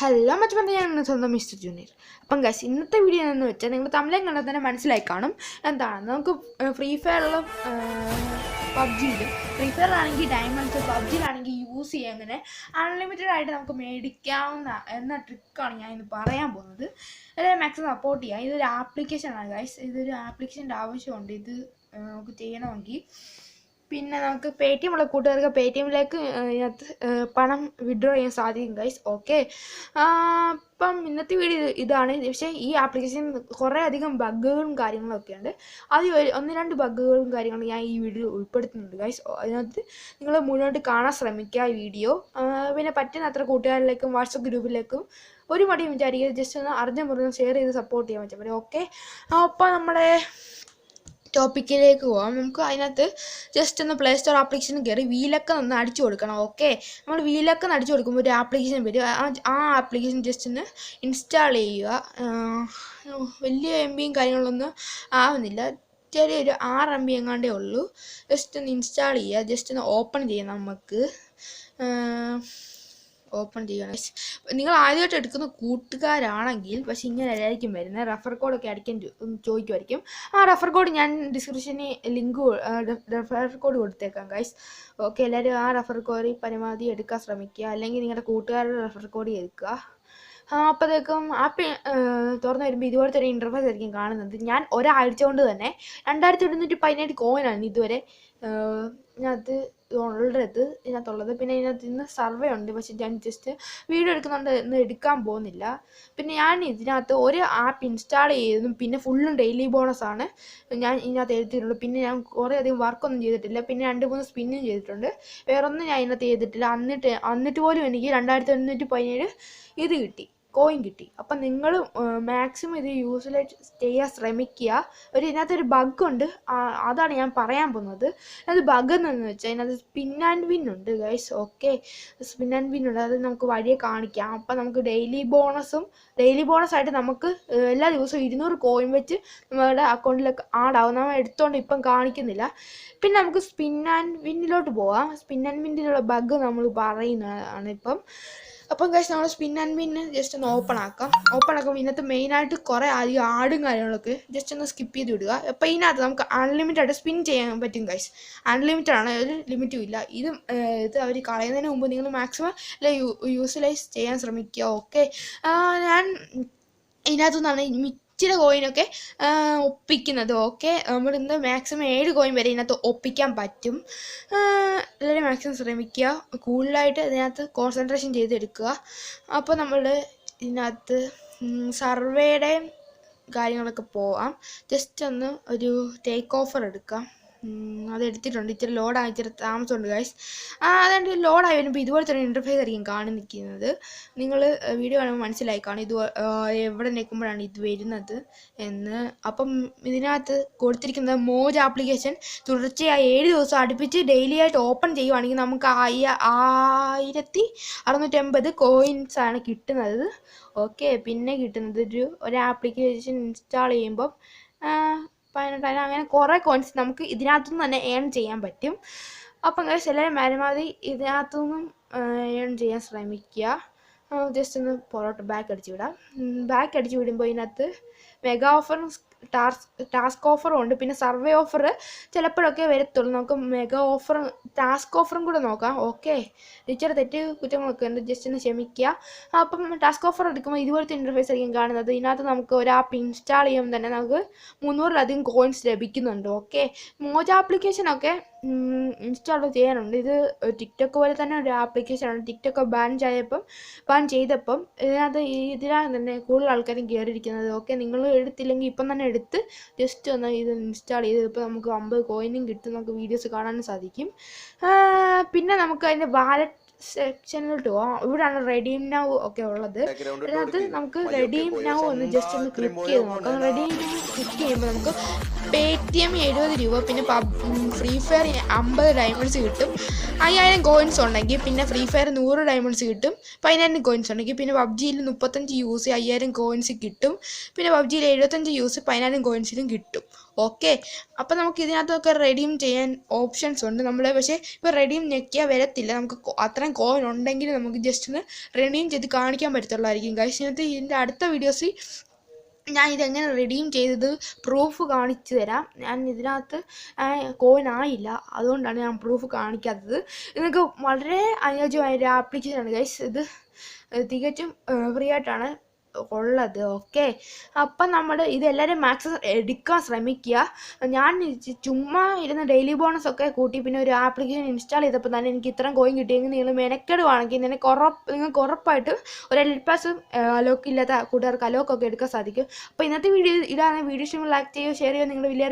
Hello മറ്റു പറഞ്ഞാൽ ഞാൻ സ്വന്തം മിസ്റ്റർ ജൂനിയർ അപ്പം ഗൈസ് ഇന്നത്തെ വീഡിയോ എന്ന് വെച്ചാൽ നിങ്ങൾ തമിഴം കണ്ടാൽ തന്നെ മനസ്സിലായി കാണും. എന്താണ്? നമുക്ക് ഫ്രീ ഫയറിലും പബ്ജിയിലും ഫ്രീ ഫയറിലാണെങ്കിൽ ഡയമണ്ട്സ് പബ്ജിയിലാണെങ്കിൽ യൂസ് ചെയ്യാൻ അങ്ങനെ. അൺലിമിറ്റഡ് ആയിട്ട് നമുക്ക് മേടിക്കാവുന്ന എന്ന ട്രിക്കാണ് ഞാൻ ഇന്ന് പറയാൻ പോകുന്നത്. അതായത് മാക്സിമം സപ്പോർട്ട് ചെയ്യാം. ഇതൊരു ആപ്ലിക്കേഷനാണ് ഗൈസ് ഇതൊരു ആപ്ലിക്കേഷന്റെ ആവശ്യമുണ്ട്. ഇത് നമുക്ക് ചെയ്യണമെങ്കിൽ. പിന്നെ നമുക്ക് പേ ടി എം ഉള്ള കൂട്ടുകാർക്ക് പേ ടി എമ്മിലേക്ക് ഇതിനകത്ത് പണം വിഡ്രോ ചെയ്യാൻ സാധിക്കും ഗൈസ് ഓക്കെ അപ്പം ഇന്നത്തെ വീഡിയോ ഇതാണ്. പക്ഷേ ഈ ആപ്ലിക്കേഷൻ കുറേ അധികം ബഗ്ഗുകളും കാര്യങ്ങളൊക്കെ ഉണ്ട്. അത് ഒന്ന് രണ്ട് ബഗ്ഗുകളും കാര്യങ്ങളും ഞാൻ ഈ വീഡിയോ ഉൾപ്പെടുത്തുന്നുണ്ട് ഗൈസ് അതിനകത്ത് നിങ്ങൾ മുന്നോട്ട് കാണാൻ ശ്രമിക്കുക ഈ വീഡിയോ പിന്നെ പറ്റുന്ന അത്ര കൂട്ടുകാരിലേക്കും വാട്സപ്പ് ഗ്രൂപ്പിലേക്കും ഒരു മടിയും വിചാരിക്കുക ജസ്റ്റ് ഒന്ന് അറിഞ്ഞ മുറിഞ്ഞ് ഷെയർ ചെയ്ത് സപ്പോർട്ട് ചെയ്യാൻ പറ്റും. ഓക്കെ അപ്പോൾ നമ്മുടെ ടോപ്പിക്കിലേക്ക് പോവാം. നമുക്ക് അതിനകത്ത് ജസ്റ്റ് ഒന്ന് പ്ലേ സ്റ്റോർ ആപ്ലിക്കേഷൻ കയറി വീലൊക്കെ ഒന്ന് അടിച്ചു കൊടുക്കണം ഓക്കെ നമ്മൾ വീലൊക്കെ അടിച്ചു കൊടുക്കുമ്പോൾ ഒരു ആപ്ലിക്കേഷൻ വരും. ആ ആപ്ലിക്കേഷൻ ജസ്റ്റ് ഒന്ന് ഇൻസ്റ്റാൾ ചെയ്യുക. വലിയ എം ബിയും കാര്യങ്ങളൊന്നും ആവുന്നില്ല. ചെറിയൊരു ആറ് എം ബി എങ്ങാണ്ടേ ഉള്ളൂ. ജസ്റ്റ് ഒന്ന് ഇൻസ്റ്റാൾ ചെയ്യുക. ജസ്റ്റ് ഒന്ന് ഓപ്പൺ ചെയ്യാം നമുക്ക്. ഓപ്പൺ ചെയ്യണം. നിങ്ങൾ ആദ്യമായിട്ട് എടുക്കുന്ന കൂട്ടുകാരാണെങ്കിൽ പക്ഷെ ഇങ്ങനെ ആയിരിക്കും വരുന്നത്. റെഫർ കോഡൊക്കെ അടിക്കാൻ ചോദിക്കുമായിരിക്കും. ആ റെഫർ കോഡ് ഞാൻ ഡിസ്ക്രിപ്ഷനിൽ ലിങ്ക് റെഫർ കോഡ് കൊടുത്തേക്കാം ഗൈസ് ഓക്കെ എല്ലാവരും ആ റെഫർ കോഡ് പരമാവധി എടുക്കാൻ ശ്രമിക്കുക. അല്ലെങ്കിൽ നിങ്ങളുടെ കൂട്ടുകാരുടെ റെഫർ കോഡ് എടുക്കുക. അപ്പോഴത്തേക്കും ആപ്പ് തുറന്നു വരുമ്പോൾ ഇതുപോലത്തെ ഒരു ഇന്റർഫേസ് ആയിരിക്കും കാണുന്നത്. ഞാൻ ഒരാഴ്ച കൊണ്ട് തന്നെ രണ്ടായിരത്തി എഴുന്നൂറ്റി പതിനേഴ് കോയിനാണ് ഇതുവരെ ഇതിനകത്ത് ഉള്ളത് ഇതിനകത്തുള്ളത്. പിന്നെ ഇതിനകത്ത് ഇന്ന് സർവേ ഉണ്ട്. പക്ഷെ ഞാൻ ജസ്റ്റ് വീഡിയോ എടുക്കുന്നുണ്ട് ഇന്ന് എടുക്കാൻ പോകുന്നില്ല. പിന്നെ ഞാൻ ഇതിനകത്ത് ഒരു ആപ്പ് ഇൻസ്റ്റാൾ ചെയ്തതും പിന്നെ ഫുള്ളും ഡെയിലി ബോണസ് ആണ്. ഞാൻ ഇതിനകത്ത് എഴുതിയിട്ടുള്ളൂ. പിന്നെ ഞാൻ കുറേ അധികം വർക്കൊന്നും ചെയ്തിട്ടില്ല. പിന്നെ രണ്ട് മൂന്ന് സ്പിന്നും ചെയ്തിട്ടുണ്ട്. വേറൊന്നും ഞാൻ ഇതിനകത്ത് ചെയ്തിട്ടില്ല. എന്നിട്ട് എന്നിട്ട് പോലും എനിക്ക് രണ്ടായിരത്തി എഴുന്നൂറ്റി പതിനേഴ് ഇത് കിട്ടി. കോയിൻ കിട്ടി. അപ്പം നിങ്ങൾ മാക്സിമം ഇത് യൂസിലായിട്ട് ചെയ്യാൻ ശ്രമിക്കുക. ഒരു ഇതിനകത്തൊരു ബഗ് ഉണ്ട് ആ, അതാണ് ഞാൻ പറയാൻ പോകുന്നത്. അത് ബഗ് എന്ന് വെച്ചാൽ അതിനകത്ത് സ്പിൻ ആൻഡ് വിൻ ഉണ്ട് guys okay spin and win ഉണ്ട്. അത് നമുക്ക് വഴിയെ കാണിക്കാം. അപ്പം നമുക്ക് ഡെയിലി ബോണസും ഡെയിലി ബോണസ് ആയിട്ട് നമുക്ക് എല്ലാ ദിവസവും ഇരുന്നൂറ് കോയിൻ വെച്ച് നമ്മുടെ അക്കൗണ്ടിലേക്ക് ആഡാവും നമ്മൾ എടുത്തോണ്ട് ഇപ്പം കാണിക്കുന്നില്ല. പിന്നെ നമുക്ക് സ്പിൻ ആൻഡ് വിന്നിലോട്ട് പോവാം. സ്പിൻ ആൻഡ് വിന്നിലുള്ള ബഗ് നമ്മൾ പറയുന്നതാണ് ഇപ്പം. അപ്പം കഴിച്ച് നമ്മൾ സ്പിൻ ആൻഡ് വിന്ന് ജസ്റ്റ് ഒന്ന് ഓപ്പൺ ആക്കാം. ഓപ്പൺ ആക്കുമ്പോൾ ഇതിനകത്ത് മെയിനായിട്ട് കുറേ അധികം ആടും കാര്യങ്ങളൊക്കെ ജസ്റ്റ് ഒന്ന് സ്കിപ്പ് ചെയ്ത് വിടുക. അപ്പോൾ ഇതിനകത്ത് നമുക്ക് അൺലിമിറ്റഡ് ആയിട്ട് സ്പിൻ ചെയ്യാൻ പറ്റും കഴിച്ച് അൺലിമിറ്റഡ് ആണ് ഒരു ലിമിറ്റും ഇല്ല. ഇത് ഇത് അവർ കളയുന്നതിന് മുമ്പ് നിങ്ങൾ മാക്സിമം യൂസിലൈസ് ചെയ്യാൻ ശ്രമിക്കുക ഓക്കെ ഞാൻ ഇതിനകത്തുനിന്നാണ് മിച്ചിര കോയിനൊക്കെ ഒപ്പിക്കുന്നത്. ഓക്കെ നമ്മൾ ഇന്ന് മാക്സിമം ഏഴ് കോയിൻ വരെ ഇതിനകത്ത് ഒപ്പിക്കാൻ പറ്റും. എല്ലാവരും മാക്സിമം ശ്രമിക്കുക. കൂടുതലായിട്ട് ഇതിനകത്ത് കോൺസെൻട്രേഷൻ ചെയ്തെടുക്കുക. അപ്പോൾ നമ്മൾ ഇതിനകത്ത് സർവേയുടെ കാര്യങ്ങളൊക്കെ പോവാം. ജസ്റ്റ് ഒന്ന് ഒരു ടേക്ക് ഓഫർ എടുക്കാം. അത് എടുത്തിട്ടുണ്ട്. ഇച്ചിരി ലോഡായി ഇച്ചിരി താമസമുണ്ട് ഗൈസ് അതുകൊണ്ട് ലോഡായി വരുമ്പോൾ ഇതുപോലത്തെ ഒരു ഇന്റർഫേസ് ആയിരിക്കും കാണി നിൽക്കുന്നത് നിങ്ങൾ വീഡിയോ കാണുമ്പോൾ മനസ്സിലായി കാണും ഇത് എവിടെ നിൽക്കുമ്പോഴാണ് ഇത് വരുന്നത് എന്ന്. അപ്പം ഇതിനകത്ത് കൊടുത്തിരിക്കുന്നത് മോജ് ആപ്ലിക്കേഷൻ തുടർച്ചയായി ഏഴ് ദിവസം അടുപ്പിച്ച് ഡെയിലി ആയിട്ട് ഓപ്പൺ ചെയ്യുവാണെങ്കിൽ നമുക്ക് ആയ ആയിരത്തി അറുന്നൂറ്റമ്പത് കോയിൻസ് ആണ് കിട്ടുന്നത്. ഓക്കെ പിന്നെ കിട്ടുന്നത് ഒരു ഒരു ആപ്ലിക്കേഷൻ ഇൻസ്റ്റാൾ ചെയ്യുമ്പം പതിനെട്ടായിരം അങ്ങനെ കുറേ കോയിൻസ് നമുക്ക് ഇതിനകത്തുനിന്ന് തന്നെ ഏൺ ചെയ്യാൻ പറ്റും. അപ്പം ഗൈസ് എല്ലാവരും പരമാവധി ഇതിനകത്തുനിന്നും ഏൺ ചെയ്യാൻ ശ്രമിക്കുക. ജസ്റ്റ് ഒന്ന് പുറോട്ട് ബാക്ക് അടിച്ച് വിടാം. ബാക്ക് അടിച്ച് വിടുമ്പോൾ ഇതിനകത്ത് മെഗാ ഓഫറും ടാസ്ക് ടാസ്ക് ഓഫറും ഉണ്ട് പിന്നെ സർവേ ഓഫർ ചിലപ്പോഴൊക്കെ വരത്തുള്ളൂ. നമുക്ക് മെഗാ ഓഫറും ടാസ്ക് ഓഫറും കൂടെ നോക്കാം. ഓക്കെ. ടീച്ചർ തെറ്റ് കുറ്റങ്ങളൊക്കെ ഉണ്ട്. ജസ്റ്റ് ഒന്ന് ക്ഷമിക്കുക. അപ്പം ടാസ്ക് ഓഫർ എടുക്കുമ്പോൾ ഇതുപോലത്തെ ഇന്റർഫേസ് ആയിരിക്കും കാണുന്നത്. ഇതിനകത്ത് നമുക്ക് ഒരു ആപ്പ് ഇൻസ്റ്റാൾ ചെയ്യുമ്പോൾ തന്നെ നമുക്ക് മുന്നൂറിലധികം കോയിൻസ് ലഭിക്കുന്നുണ്ട്. ഓക്കെ. മോജ് ആപ്ലിക്കേഷനൊക്കെ ഇൻസ്റ്റാൾ ചെയ്യാനുണ്ട്. ഇത് ടിക്ടോക്ക് പോലെ തന്നെ ഒരു ആപ്ലിക്കേഷനാണ് ടിക്ടോക്ക് ബാൻ ചെയ്തപ്പം ബാൻ ചെയ്തപ്പം ഇതിനകത്ത് ഇതിനകത്ത് തന്നെ കൂടുതൽ ആൾക്കാരും കയറിയിരിക്കുന്നത് ഓക്കെ നിങ്ങൾ എടുത്തില്ലെങ്കിൽ ഇപ്പം തന്നെ എടുത്ത് ജസ്റ്റ് ഒന്ന് ഇത് ഇൻസ്റ്റാൾ ചെയ്ത് ഇപ്പോൾ നമുക്ക് അമ്പത് കോയിനും കിട്ടും. നമുക്ക് വീഡിയോസ് കാണാനും സാധിക്കും. പിന്നെ നമുക്ക് അതിന്റെ വാലറ്റ് സെക്ഷനിലോട്ട് പോവാം ഇവിടെയാണ് റെഡീം നൗ ഒക്കെ ഉള്ളത്. ഇതിനകത്ത് നമുക്ക് റെഡീം നൗ ഒന്ന് ജസ്റ്റ് ഒന്ന് ക്ലിക്ക് ചെയ്ത് നോക്കാം. റെഡീം നൗ ക്ലിക്ക് ചെയ്യുമ്പോൾ നമുക്ക് പേ ടി എം എഴുപത് രൂപ പിന്നെ ഫ്രീ ഫയർ അമ്പത് ഡയമണ്ട്സ് കിട്ടും. അയ്യായിരം കോയിൻസ് ഉണ്ടെങ്കിൽ പിന്നെ ഫ്രീ ഫയർ നൂറ് ഡയമണ്ട്സ് കിട്ടും. പതിനായിരം കോയിൻസ് ഉണ്ടെങ്കിൽ പിന്നെ പബ്ജിയിൽ മുപ്പത്തഞ്ച് യൂസ് അയ്യായിരം കോയിൻസ് കിട്ടും. പിന്നെ പബ്ജിയിൽ എഴുപത്തഞ്ച് യൂസ് പതിനായിരം കോയിൻസിലും കിട്ടും. ഓക്കെ അപ്പോൾ നമുക്ക് ഇതിനകത്തൊക്കെ റെഡീം ചെയ്യാൻ ഓപ്ഷൻസ് ഉണ്ട്. നമ്മൾ പക്ഷേ ഇപ്പോൾ റെഡീം ഞെക്കിയാൽ വരത്തില്ല. നമുക്ക് അത്രയും കോയിൻ ഉണ്ടെങ്കിൽ നമുക്ക് ജസ്റ്റ് ഒന്ന് റെഡീം ചെയ്ത് കാണിക്കാൻ പറ്റത്തുള്ളായിരിക്കും. കാര്യം ഇതിനകത്ത് ഇതിന്റെ അടുത്ത വീഡിയോസിൽ ഞാൻ ഇതെങ്ങനെ റെഡീം ചെയ്തത് പ്രൂഫ് കാണിച്ചു തരാം. ഞാൻ ഇതിനകത്ത് കോയിൻ ആയില്ല. അതുകൊണ്ടാണ് ഞാൻ പ്രൂഫ് കാണിക്കാത്തത്. നിങ്ങൾക്ക് വളരെ അനുയോജ്യമായ ഒരു ആപ്ലിക്കേഷനാണ് ഗൈസ് ഇത് തികച്ചും ഫ്രീ ആയിട്ടാണ് ഉള്ളത് ഓക്കെ അപ്പം നമ്മൾ ഇതെല്ലാവരും മാക്സിമം എടുക്കാൻ ശ്രമിക്കുക. ഞാൻ ചുമ്മാ ഇരുന്ന് ഡെയിലി ബോണസ് ഒക്കെ കൂട്ടി പിന്നെ ഒരു ആപ്ലിക്കേഷൻ ഇൻസ്റ്റാൾ ചെയ്തപ്പോൾ തന്നെ എനിക്ക് ഇത്രയും കോയിൻ കിട്ടിയെങ്കിൽ നിങ്ങൾ മെനക്കെടുവാണെങ്കിൽ നിനക്ക് ഉറപ്പ് നിങ്ങൾക്ക് കുറപ്പായിട്ട് ഒരു എൽ പാസ് അലോക്ക് ഇല്ലാത്ത കൂട്ടുകാർക്ക് അലോക്കൊക്കെ എടുക്കാൻ സാധിക്കും. അപ്പോൾ ഇന്നത്തെ വീഡിയോ ഇതാണ്. വീഡിയോ ഇഷ്ടം ലൈക്ക് ചെയ്യുക ഷെയർ ചെയ്യുക നിങ്ങളുടെ വലിയ